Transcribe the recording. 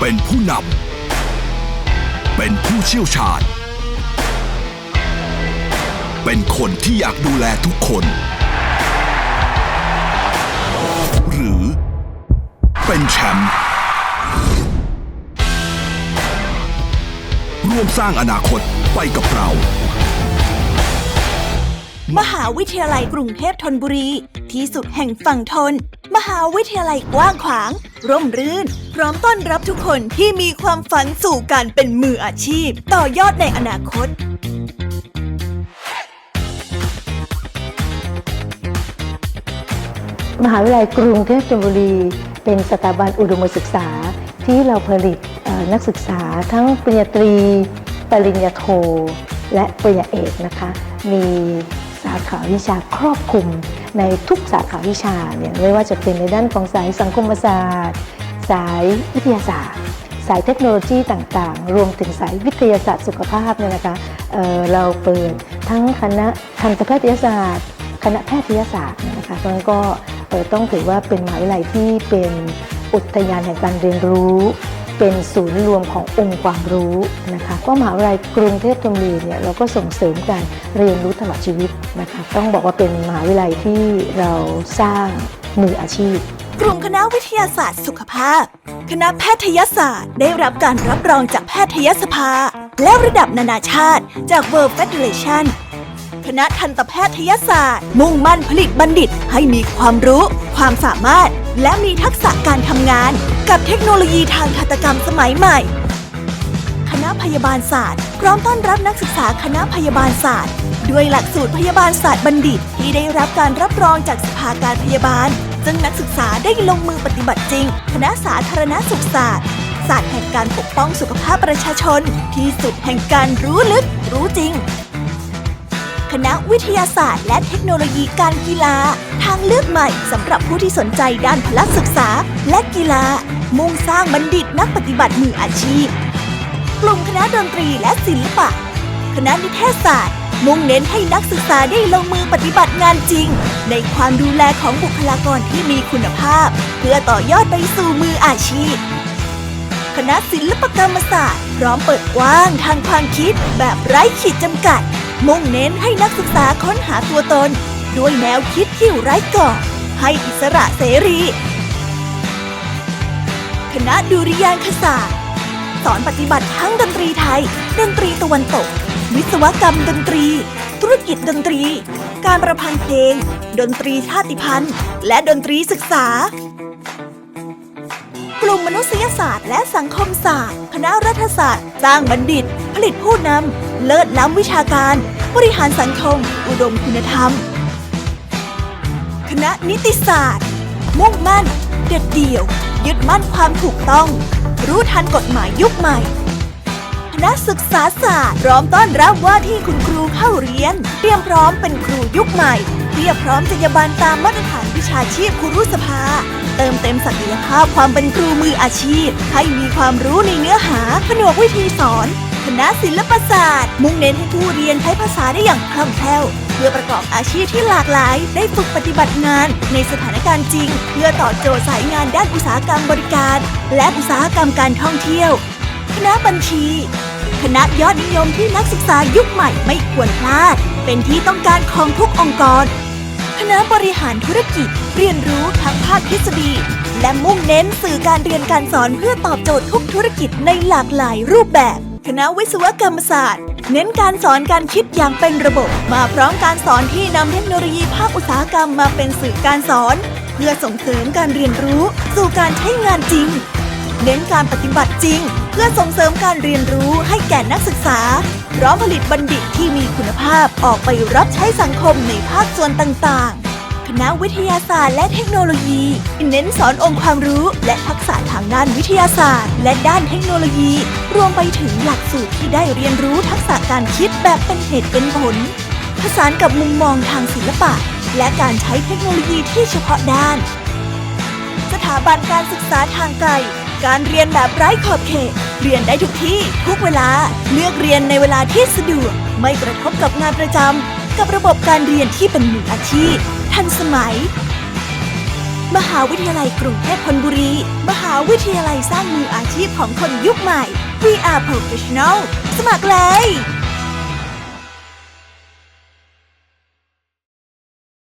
เป็นผู้นำ เป็นผู้เชี่ยวชาญ เป็นคนที่อยากดูแลทุกคน หรือ เป็นแชมป์ร่วมสร้างอนาคตไปกับเรา มหาวิทยาลัยกรุงเทพธนบุรี ที่สุดแห่งฝั่งทน มหาวิทยาลัยกว้างขวาง ร่มรื่น พร้อมต้อนรับทุกคนที่มีความฝันสู่การเป็นมืออาชีพ ต่อยอดในอนาคตมหาวิทยาลัยกรุงเทพธนบุรี เป็นสถาบันอุดมศึกษาที่เราผลิตนักศึกษาทั้งปริญญาตรี ปริญญาโท และปริญญาเอกนะคะ มีสาขาวิชาครอบคลุม ในทุกสาขาวิชาเนี่ยไม่ว่าจะเป็นในด้านของสายสังคมศาสตร์ สายวิทยาศาสตร์ สายเทคโนโลยีต่างๆ รวมถึงสายวิทยาศาสตร์สุขภาพเนี่ยนะคะเเราเปิดทั้งคณะทันตแพทยศาสตร์ คณะแพทยศาสตร์นะคะเพราะฉะนั้นก็ต้องถือว่าเป็นมหาวิทยาลัยที่เป็นอุทยานแห่งการเรียนรู้ เป็นศูนย์รวมขององค์ความรู้นะคะก็มหาวิทยาลัยกรุงเทพธนบุรีเนี่ยเราก็ส่งเสริมการเรียนรู้ตลอดชีวิตนะคะต้องบอกว่าเป็นมหาวิทยาลัยที่เราสร้างมืออาชีพกลุ่มคณะวิทยาศาสตร์สุขภาพ คณะแพทยศาสตร์ ได้รับการรับรองจากแพทยสภา และระดับนานาชาติ จาก World Federation คณะทันตแพทยศาสตร์ มุ่งมั่นผลิตบัณฑิตให้มีความรู้ ความสามารถ และมีทักษะการทำงาน กับเทคโนโลยีทางทันตกรรมสมัยใหม่ คณะพยาบาลศาสตร์ พร้อมต้อนรับนักศึกษาคณะพยาบาลศาสตร์ ด้วยหลักสูตรพยาบาลศาสตร์บัณฑิต ที่ได้รับการรับรองจากสภาการพยาบาล ซึ่งนักศึกษาได้ลงมือปฏิบัติจริง คณะสาธารณสุขศาสตร์ศาสตร์แห่งการปกป้องสุขภาพประชาชน ที่สุดแห่งการรู้ลึก รู้จริง ณะวิทยาศาสตร์ และเทคโนโลยีการกีฬา ทางเลือกใหม่สำหรับผู้ที่สนใจด้านพละศึกษา และกีฬา มุ่งสร้างบัณฑิตนักปฏิบัติมืออาชีพ กลุ่มคณะดนตรีและศิลปะ คณะนิเทศศาสตร์ มุ่งเน้นให้นักศึกษาได้ลงมือปฏิบัติงานจริง ในความดูแลของบุคลากรที่มีคุณภาพ เพื่อต่อยอดไปสู่มืออาชีพคณะศิลปกรรมศาสตร์ พร้อมเปิดกว้างทางความคิดแบบไร้ขีดจำกัด มุ่งเน้นให้นักศึกษาค้นหาตัวตน ด้วยแนวคิดที่ไร้กรอบให้อิสระเสรี คณะดุริยางคศาสตร์สอนปฏิบัติทั้งดนตรีไทย ดนตรีตะวันตก วิศวกรรมดนตรี ธุรกิจดนตรี การประพันธ์เพลง ดนตรีชาติพันธุ์ และดนตรีศึกษา กลุ่มมนุษยศาสตร์และสังคมศาสตร์ คณะรัฐศาสตร์สร้างบัณฑิต ผลิตผู้นำ เลิศล้ำวิชาการ บริหารสังคม อุดมคุณธรรม คณะนิติศาสตร์ มุ่งมั่น เด็ดเดี่ยว ยึดมั่นความถูกต้อง รู้ทันกฎหมายยุคใหม่ คณะศึกษาศาสตร์พร้อมต้อนรับว่าที่คุณครูเข้าเรียน เตรียมพร้อมเป็นครูยุคใหม่เพียบพร้อมจรรยาบรรณตามมาตรฐานวิชาชีพครูรสภา เติมเต็มศักยภาพความเป็นครูมืออาชีพ ให้มีความรู้ในเนื้อหาผนวกวิธีสอน คณะศิลปศาสตร์ มุ่งเน้นให้ผู้เรียนใช้ภาษาได้อย่างคล่องแคล่ว เพื่อประกอบอาชีพที่หลากหลาย ได้ฝึกปฏิบัติงานในสถานการณ์จริง เพื่อตอบโจทย์สายงานด้านอุตสาหกรรมบริการ และอุตสาหกรรมการท่องเที่ยว คณะบัญชี คณะยอดนิยมที่นักศึกษายุคใหม่ไม่ควรพลาด เป็นที่ต้องการของทุกองค์กร คณะบริหารธุรกิจ เรียนรู้ทั้งภาคทฤษฎีและมุ่งเน้นสื่อการเรียนการสอนเพื่อตอบโจทย์ทุกธุรกิจในหลากหลายรูปแบบ คณะวิศวกรรมศาสตร์ เน้นการสอนการคิดอย่างเป็นระบบ มาพร้อมการสอนที่นำเทคโนโลยีภาคอุตสาหกรรมมาเป็นสื่อการสอน เพื่อส่งเสริมการเรียนรู้ สู่การใช้งานจริง เน้นการปฏิบัติจริง เพื่อส่งเสริมการเรียนรู้ให้แก่นักศึกษาพร้อมผลิตบัณฑิตที่มีคุณภาพออกไปรับใช้สังคมในภาคส่วนต่างๆ คณะวิทยาศาสตร์และเทคโนโลยี เน้นสอนองค์ความรู้ และทักษะทางด้านวิทยาศาสตร์ และด้านเทคโนโลยี รวมไปถึงหลักสูตรที่ได้เรียนรู้ทักษะการคิดแบบเป็นเหตุเป็นผล ผสานกับมุมมองทางศิลปะ และการใช้เทคโนโลยีที่เฉพาะด้าน สถาบันการศึกษาทางไกล การเรียนแบบไร้ขอบเขต เรียนได้ทุกที่ทุกเวลา เลือกเรียนในเวลาที่สะดวก ไม่กระทบกับงานประจำกับระบบการเรียนที่เป็นมืออาชีพ ทันสมัย มหาวิทยาลัยกรุงเทพธนบุรี มหาวิทยาลัยสร้างมืออาชีพของคนยุคใหม่ VR Professional สมัครเลย